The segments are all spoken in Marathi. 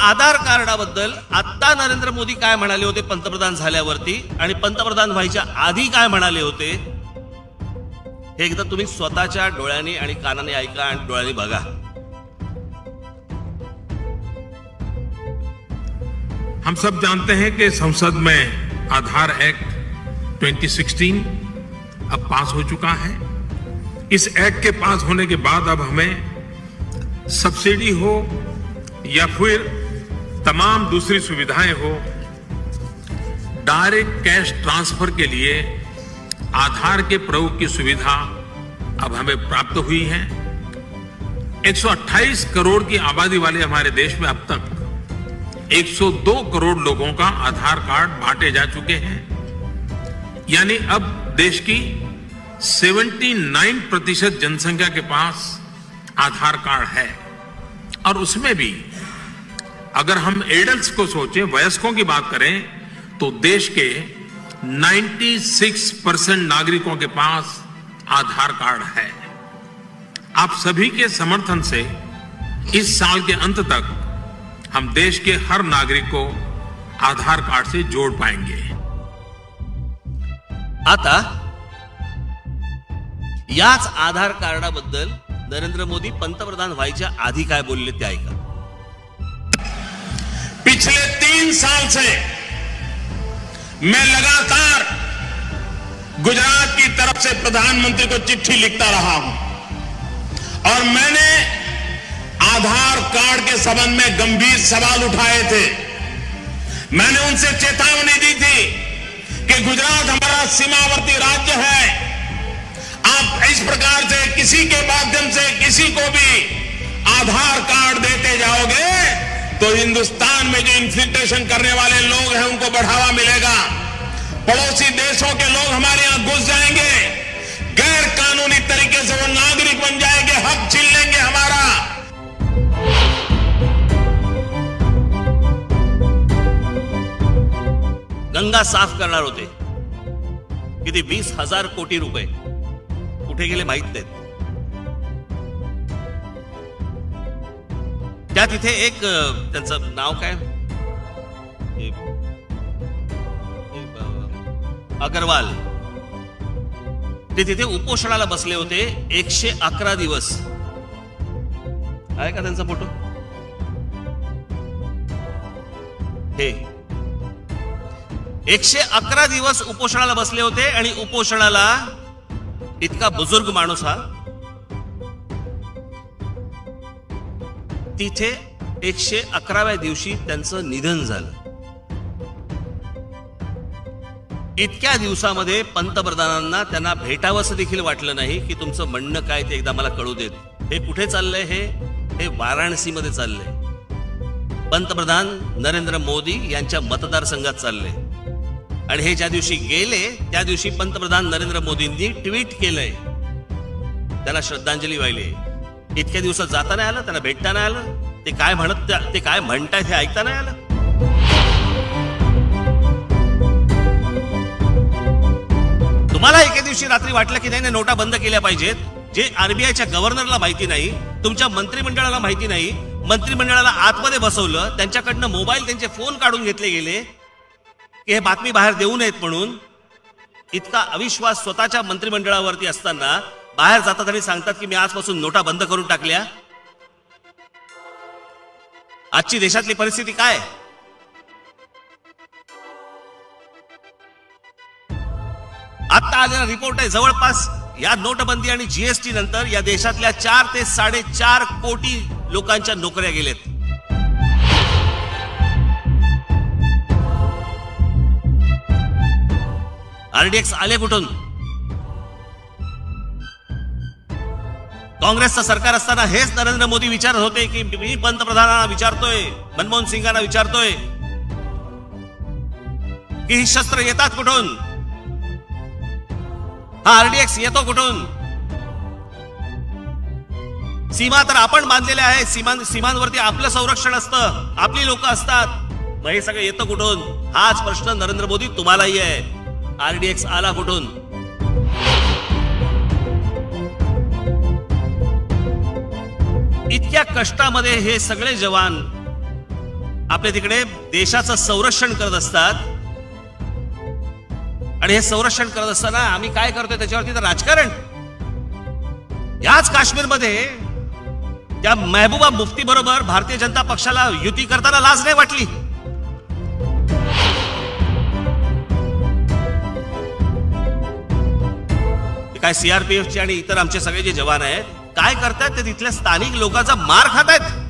आधार कार्डाबद्दल आता नरेंद्र मोदी काय म्हणाले होते पंतप्रधान झाल्यावरती? आणि पंतप्रधान व्हायच्या आधी काय म्हणाले होते? हे एकदा तुम्ही स्वतःच्या डोळ्यांनी आणि कानाने ऐका आणि डोळ्यांनी बघा. हम सब जानते हैं कि संसद में आधार एक्ट 2016 अब पास हो चुका है। इस एक्ट के पास होने के बाद अब हमें सब्सिडी हो या फिर तमाम दूसरी सुविधाएँ हो, डायरेक्ट कैश ट्रांसफ़र के लिए आधार के प्रयोग की सुविधा अब हमें प्राप्त हुई है। 128 करोड़ की आबादी वाले हमारे देश में अब तक 102 करोड़ लोगों का आधार कार्ड बांटे जा चुके हैं। यानी अब देश की 79 प्रतिशत जनसंख्या के पास आधार कार्ड है और उसमें भी अगर हम एडल्ट को सोचें, वयस्कों की बात करें तो देश के 96 परसेंट नागरिकों के पास आधार कार्ड है। आप सभी के समर्थन से इस साल के अंत तक हम देश के हर नागरिक को आधार कार्ड से जोड़ पाएँगे। आता याच आधार कार्डाबद्दल नरेंद्र मोदी पंतप्रधान व्हायच्या आधी काय बोलले ते ऐका. पिछले तीन साल से मैं लगातार गुजरात की तरफ़ से प्रधानमंत्री को चिट्ठी लिखता रहा हूँ। और मैंने आधार कार्ड के संबंध में गंभीर सवाल उठाए थे। मैंने उनसे चेतावनी दी थी कि गुजरात हमारा सीमावर्ती राज्य है। आप इस प्रकार से किसी के माध्यम से किसी को भी आधार कार्ड देते जाओगे तो हिंदुस्तान में जो इन्फिल्ट्रेशन करने वाले लोग हैं, उनको बढ़ावा मिलेगा। पड़ोसी देशों के लोग हमारे यहाँ घुस जाएँगे। गैर कानूनी तरीके से वो नागरिक बन जाएँगे, हक छीन लेंगे हमारा। गंगा साफ़ करणार होते किती वीस हज़ार कोटी रुपये कुठे गेले माहित नाहीत त्या तिथे एक त्यांचं नाव काय? अगरवाल. ते तिथे उपोषणाला बसले होते एकशे अकरा दिवस. आहे का त्यांचा फोटो? हे. एकशे अकरा दिवस उपोषणाला बसले होते आणि उपोषणाला इतका बुजुर्ग माणूस हा तिथे एकशे अकराव्या दिवशी त्यांचं निधन झालं. इतक्या दिवसामध्ये पंतप्रधानांना त्यांना भेटावंसं देखील वाटलं नाही की तुमचं म्हणणं काय ते एकदा मला कळू देत. हे कुठे चाललंय हे? हे वाराणसीमध्ये चाललंय. पंतप्रधान नरेंद्र मोदी यांच्या मतदारसंघात चालले. आणि हे ज्या दिवशी गेले त्या दिवशी पंतप्रधान नरेंद्र मोदींनी ट्विट केलंय. त्याला श्रद्धांजली वाहिली इतक्या दिवसात जाता नाही आलं त्यांना भेटता नाही आलं ते काय म्हणत ते काय म्हणतायत हे ऐकता नाही आलं? तुम्हाला एके दिवशी रात्री वाटलं की नाही नाही, नोटा बंद केल्या पाहिजेत. जे आरबीआयच्या गव्हर्नरला माहिती नाही तुमच्या मंत्रिमंडळाला माहिती नाही मंत्रिमंडळाला आतमध्ये बसवलं त्यांच्याकडनं मोबाईल त्यांचे फोन काढून घेतले गेले की हे बातमी बाहेर देऊ नयेत म्हणून इतका अविश्वास स्वतःच्या मंत्रिमंडळावरती असताना बाहेर जातात आणि सांगतात की मी आजपासून नोटा बंद करून टाकल्या. आजची देशातली परिस्थिती काय? आता आलेला रिपोर्ट आहे जवळपास या नोटबंदी आणि जीएसटी नंतर या देशातल्या चार ते साडेचार कोटी लोकांच्या नोकऱ्या गेलेत. आरडीएक्स आले कुठून? काँग्रेसचं सरकार असताना हेच नरेंद्र मोदी विचारत होते की मी पंतप्रधानांना विचारतोय मनमोहन सिंगांना विचारतोय की ही शस्त्र येतात कुठून? हा आरडीएक्स येतो कुठून? सीमा तर आपण बांधलेल्या आहे सीमा सीमांवरती आपलं संरक्षण असतं. आपली लोक असतात. मग हे सगळं येतं कुठून? हाच प्रश्न नरेंद्र मोदी तुम्हालाही आहे. आरडीएक्स आला कुठून? इतक्या कष्टामध्ये हे सगळे जवान आपल्या तिकडे देशाचं संरक्षण करत असतात. आणि हे संरक्षण करत असताना आम्ही काय करतोय त्याच्यावरती तर राजकारण. याच काश्मीरमध्ये त्या महबूबा मुफ्ती बरोबर भारतीय जनता पक्षाला युती करताना लाज नाही वाटली. काय सीआरपीएफचे आणि इतर आमचे सगळे जे जवान आहेत काय करतायत ते तिथल्या स्थानिक लोकांचा मार खात आहेत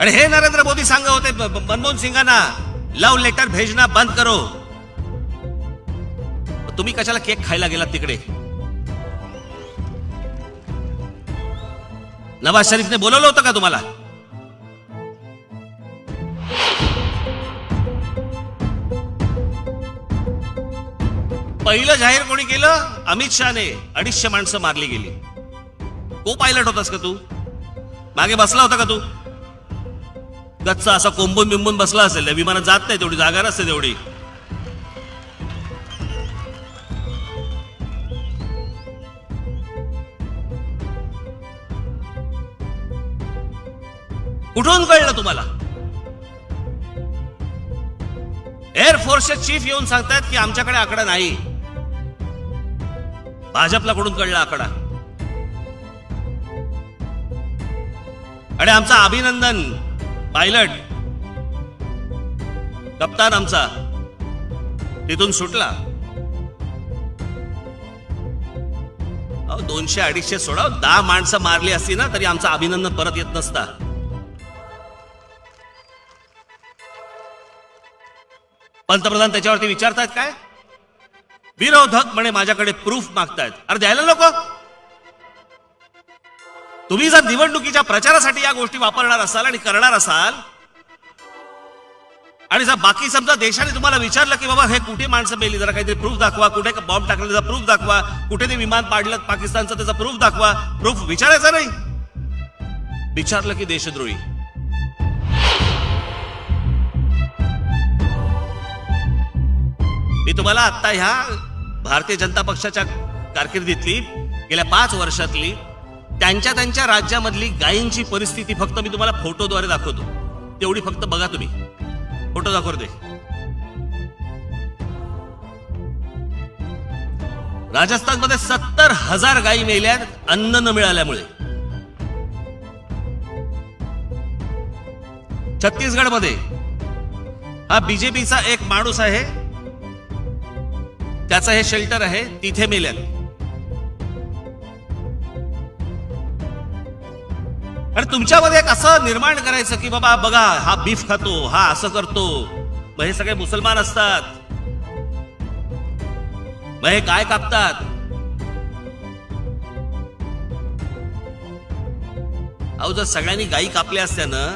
आणि हे नरेंद्र मोदी सांगत होते मनमोहन सिंगांना लव्ह लेटर भेजना बंद करो. तुम्ही कशाला केक खायला गेलात तिकडे? नवाज शरीफने बोलवलं होतं का तुम्हाला? पहिलं जाहीर कोणी केलं? अमित शहाने. अडीचशे माणसं मारली गेली. को पायलट होतास का तू? मागे बसला होता का तू? गच्चा असा कोंबून बिंबून बसला असेल. त्या विमानात जात नाही तेवढी जागा नसते तेवढी. कुठून कळलं तुम्हाला? एअरफोर्सचे चीफ येऊन सांगतात की आमच्याकडे आकडा नाही. भाजपला कडून कळला आकडा. आणि आमचा अभिनंदन पायलट. कप्तान आमचा. तिथून सुटला. दोनशे अडीचशे सोडा दहा माणसं मारली असती ना तरी आमचा अभिनंदन परत येत नसता. पंतप्रधान त्याच्यावरती विचारतात काय? विरोधक म्हणे माझ्याकडे प्रूफ मागतायत. अरे द्यायला नको. तुम्ही जर निवडणुकीच्या प्रचारासाठी या गोष्टी वापरणार असाल आणि करणार असाल आणि जर बाकी समजा देशाने तुम्हाला विचारलं की बाबा हे कुठे माणसं मेली? जरा काहीतरी प्रूफ दाखवा. कुठे बॉम्ब टाकला त्याचा प्रूफ दाखवा. कुठे ते विमान पाडलं पाकिस्तानचं त्याचा प्रूफ दाखवा. प्रूफ विचारायचा नाही. विचारलं की देशद्रोही. मी तुम्हाला आता ह्या भारतीय जनता पक्षाच्या कारकिर्दीतली गेल्या पाच वर्षातली त्यांच्या त्यांच्या राज्यामधली गायींची परिस्थिती फक्त मी तुम्हाला फोटोद्वारे दाखवतो. तेवढी फक्त बघा तुम्ही. फोटो दाखवते. राजस्थानमध्ये सत्तर हजार गायी मेल्या अन्न न मिळाल्यामुळे. छत्तीसगडमध्ये हा बीजेपीचा एक माणूस आहे त्याचं हे शेल्टर आहे तिथे मेल्यात आणि तुमच्यामध्ये एक असं निर्माण करायचं की बाबा बघा हा बीफ खातो हा असं करतो. मग हे सगळे मुसलमान असतात. मग हे काय कापतात? अहो जर सगळ्यांनी गायी कापल्या असत्या ना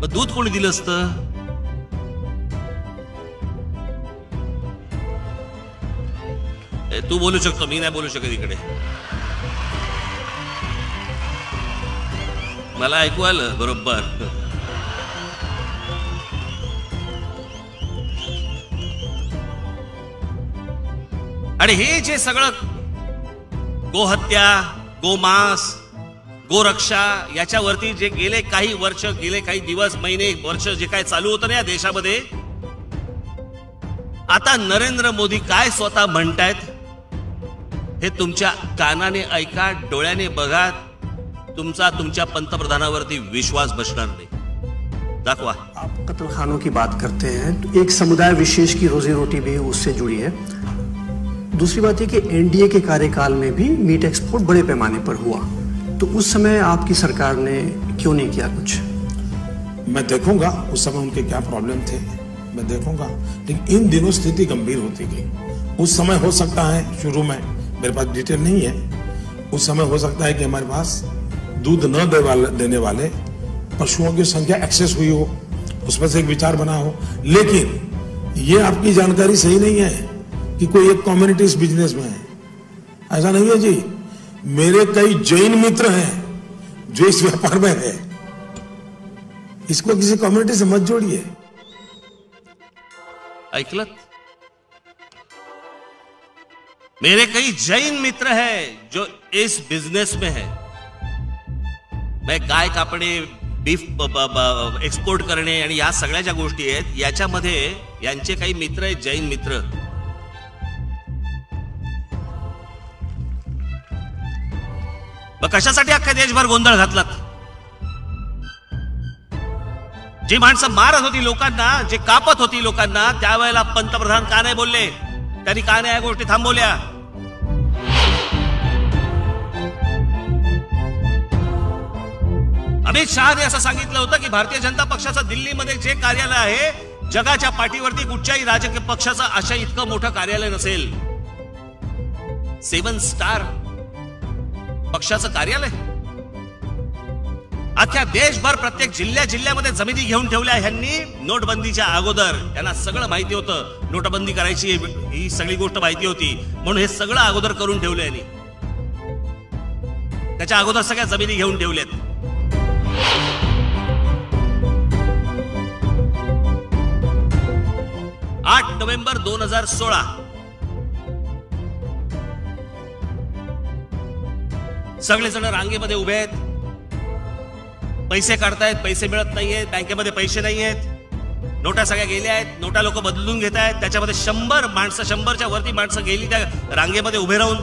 मग दूध कोणी दिलं असतं? तू बोलू शकतो मी नाही बोलू शकत इकडे. मला ऐकू आलं बरोबर. आणि हे जे सगळं गोहत्या गोमांस गोरक्षा याच्यावरती जे गेले काही वर्ष गेले काही दिवस महिने वर्ष जे काय चालू होतं ना या देशामध्ये आता नरेंद्र मोदी काय स्वतः म्हणतायत? हे तुमच्या कानाने ऐका डोळ्याने बघा. तुमचा तुमच्या पंतप्रधानावरती विश्वास बसणार नाही. दाखवा. आप कत्ल खानों की बात करते हैं तो एक समुदाय विशेष की रोजी रोटी भी उससे जुड़ी है। दूसरी बात यह कि एनडीए के कार्यकाल में भी मीट एक्सपोर्ट बड़े पैमाने पर हुआ। तो उस समय आपकी सरकार ने क्यों नहीं किया कुछ? मैं देखूँगा उस समय उनके क्या प्रॉब्लम थे। मैं देखूँगा। लेकिन इन दिनों स्थिति गंभीर होती गई। उस समय हो सकता है शुरू में मेरे पास डिटेल नहीं है। उस समय हो सकता है कि हमारे पास दूध न दे वाले, देने वाले पशुओं की संख्या एक्सेस हुई हो उस पर से एक विचार बना हो। लेकिन ये आपकी जानकारी सही नहीं है कि कोई एक कम्युनिटी बिज़नेस में है। ऐसा नहीं है जी। मेरे कई जैन मित्र हैं जो इस व्यापार में है। इसको किसी कम्युनिटी से मत जोड़िए। ऐकलत? मेरे कई जैन मित्र हैं जो इस बिजनेस में है। मैं गाय कापणे बीफ एक्सपोर्ट करणे आणि या सगळ्या ज्या गोष्टी आहेत याच्यामध्ये यांचे काही मित्र आहेत जैन मित्र। मग कशासाठी अख्ख्या देशभर गोंधळ घातलात? जी माणसं मारत होती लोकांना जे कापत होती लोकांना त्यावेळेला पंतप्रधान का नाही बोलले? त्यांनी का नाही या गोष्टी थांबवल्या? अमित शहाने असं सांगितलं होतं की भारतीय जनता पक्षाचं दिल्लीमध्ये जे कार्यालय आहे जगाच्या पाठीवरती कुठच्याही राजकीय पक्षाचं अशा इतकं मोठं कार्यालय नसेल. सेवन स्टार पक्षाचं कार्यालय. अख्ख्या देशभर प्रत्येक जिल्ह्या जिल्ह्यामध्ये जमिनी घेऊन ठेवल्या. ह्यांनी नोटबंदीच्या अगोदर त्यांना सगळं माहिती होतं. नोटबंदी करायची ही सगळी गोष्ट माहिती होती. म्हणून हे सगळं अगोदर करून ठेवलं यांनी. त्याच्या अगोदर सगळ्या जमिनी घेऊन ठेवल्यात. आठ नोव्हेंबर दोन हजार सोळा. सगळेजण रांगेमध्ये उभे आहेत. पैसे काढतायत पैसे मिळत नाहीयेत बँकेमध्ये पैसे नाही आहेत नोटा सगळ्या गेल्या आहेत नोटा लोक बदलून घेत आहेत. त्याच्यामध्ये शंभर माणसं शंभरच्या वरती माणसं गेली त्या रांगेमध्ये उभे राहून.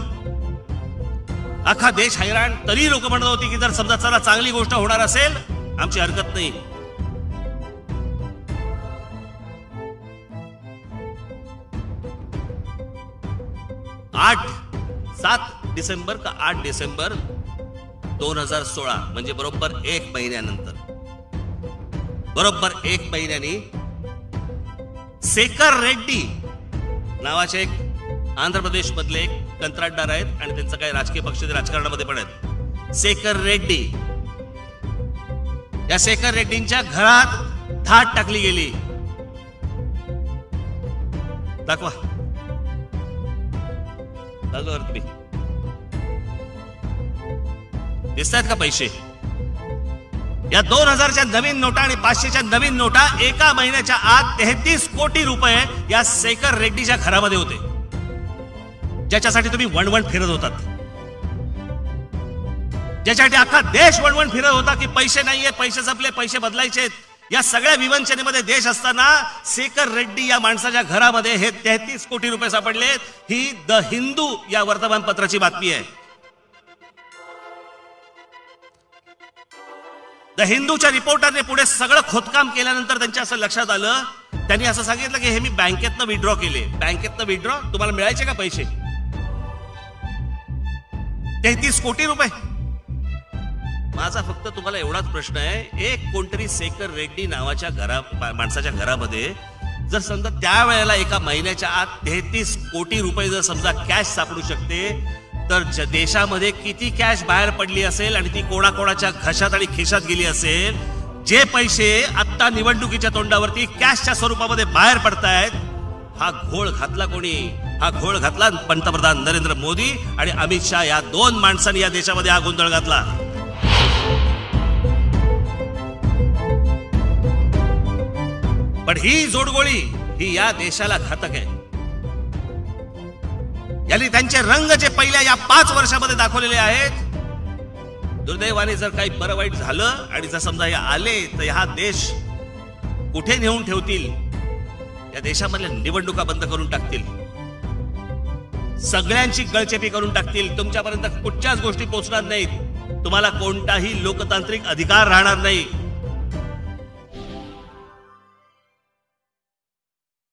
अख्खा देश हैराण. तरी लोक म्हणत होती की जर समजा चला चांगली गोष्ट होणार असेल आमची हरकत नाही. आठ सात डिसेंबर का आठ डिसेंबर दोन हजार सोळा म्हणजे बरोबर एक महिन्यानंतर. बरोबर एक महिन्याने सेकर रेड्डी नावाचे एक आंध्र प्रदेश मधले एक कंत्राटदार आहेत आणि त्यांचं काही राजकीय पक्ष राजकारणामध्ये पण आहेत. सेकर रेड्डी. या सेकर रेड्डींच्या घरात धाट टाकली गेली. दाखवा. चालू तुम्ही दिसतायत का पैसे? या दोन हजारच्या नवीन नोटा आणि पाचशेच्या नवीन नोटा एका महिन्याच्या आत तेहतीस कोटी रुपये या सेकर रेड्डीच्या घरामध्ये होते. ज्याच्यासाठी तुम्ही वणवण फिरत होतात. ज्याच्यासाठी अख्खा देश वणवण फिरत होता की पैसे नाहीये पैसे जपले पैसे बदलायचे. या सगळ्या विवंचनेमध्ये देश असताना सेकर रेड्डी या माणसाच्या घरामध्ये हे तेहतीस कोटी रुपये सापडले. ही द हिंदू या वर्तमानपत्राची बातमी आहे. द हिंदूच्या रिपोर्टरने पुढे सगळं खोदकाम केल्यानंतर त्यांच्या असं लक्षात आलं. त्यांनी असं सांगितलं की हे मी बँकेतनं विड्रॉ केले. बँकेतनं विड्रॉ तुम्हाला मिळायचे का पैसे? तेहतीस कोटी रुपये. माझा फक्त तुम्हाला एवढाच प्रश्न आहे. एक कोणतरी सेकर रेड्डी नावाच्या घरा माणसाच्या घरामध्ये जर समजा त्यावेळेला एका महिन्याच्या आत तेहतीस कोटी रुपये जर समजा कॅश सापडू शकते तर ज- देशामध्ये किती कॅश बाहेर पडली असेल आणि ती कोणाकोणाच्या घशात आणि खिशात गेली असेल जे पैसे आत्ता निवडणुकीच्या तोंडावरती कॅशच्या स्वरूपामध्ये बाहेर पडतायत हा घोळ घातला कोणी? हा घोळ घातला पंतप्रधान नरेंद्र मोदी आणि अमित शहा या दोन माणसांनी या देशामध्ये हा गोंधळ घातला. पण ही जोडगोळी ही या देशाला घातक आहे. यांनी त्यांचे रंग जे पहिल्या या पाच वर्षामध्ये दाखवलेले आहेत दुर्दैवाने जर काही बरं वाईट झालं आणि जर समजा हे आले तर हा देश कुठे नेऊन ठेवतील? या देशामधल्या निवडणुका बंद करून टाकतील. सगळ्यांची गळचेपी करून टाकतील. तुमच्यापर्यंत कुठच्याच गोष्टी पोहोचणार नाहीत. तुम्हाला कोणताही लोकतांत्रिक अधिकार राहणार नाही.